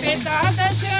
Pedada, chão.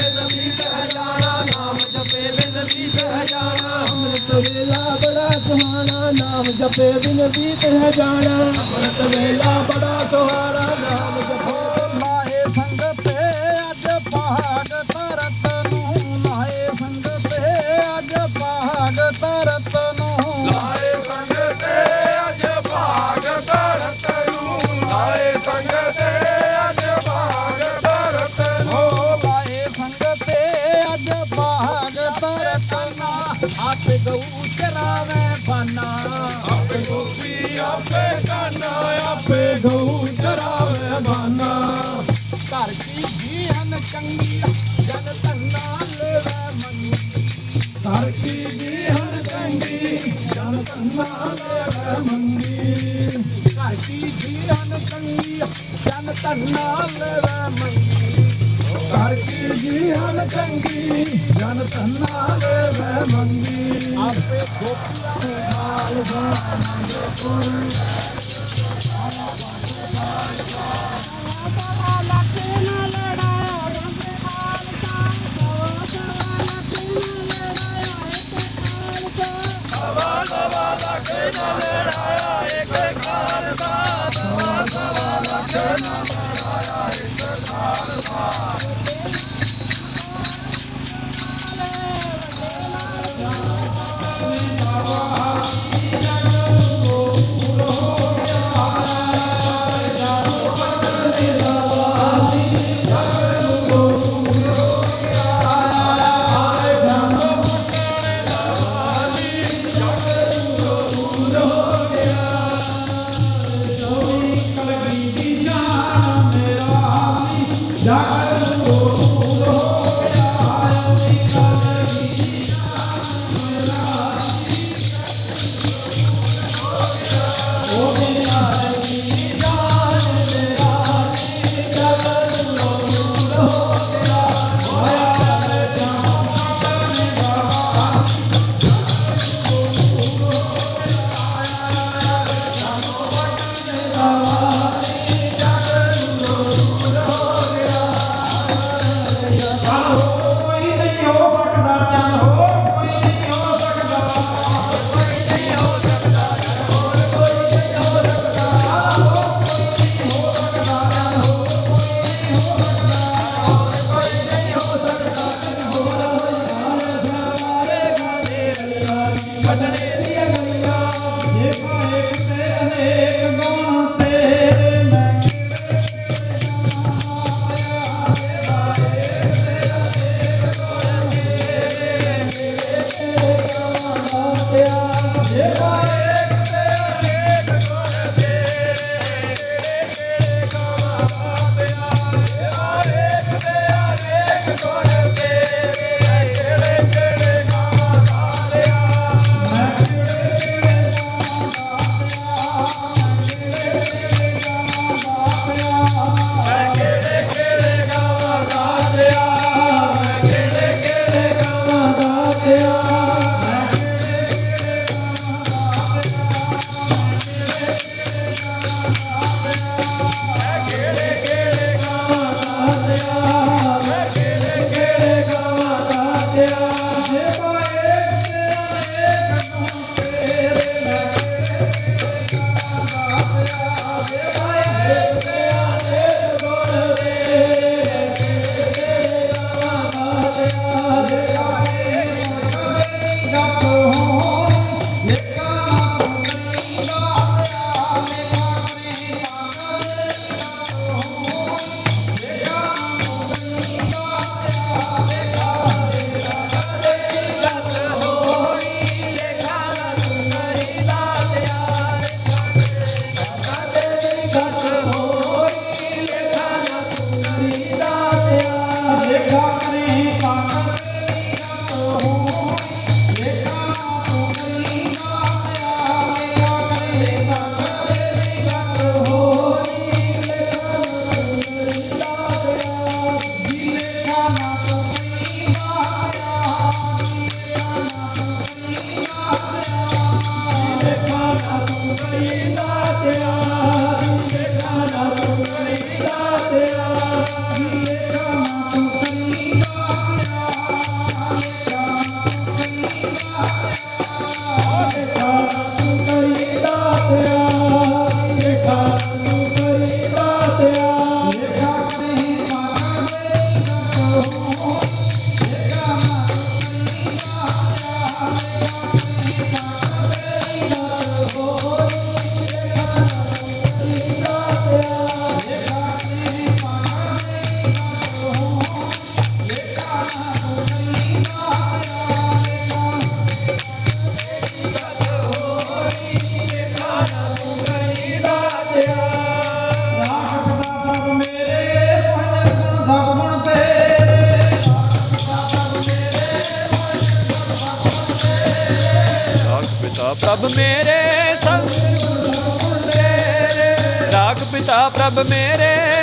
ਬਿਨ ਮੀਤ ਹਜਾਣਾ ਨਾਮ ਜਪੇ ਬਿਨ ਮੀਤ ਹਜਾਣਾ ਅੰਮ੍ਰਿਤ ਵੇਲਾ ਬੜਾ ਸੁਹਾਣਾ ਨਾਮ ਜਪੇ ਬਿਨ ਮੀਤ ਹਜਾਣਾ ਅੰਮ੍ਰਿਤ ਵੇਲਾ ਬੜਾ ਸੁਹਾਣਾ ਨਾਮ ਜਪੇ। ਜਨ ਕੰਗੀਆ ਜਨ ਤੰਨਾ ਲੈ ਮੰਗੀ। ਕਰ ਕੀ ਜੀ ਹਨ ਕੰਗੀ ਜਨ ਤੰਨਾ ਲੈ ਮੰਗੀ। ਆਪੇ ਗੋਪੀਆਂ ਨਾਲ ਗਾਣਾ That ਪ੍ਰਭ ਮੇਰੇ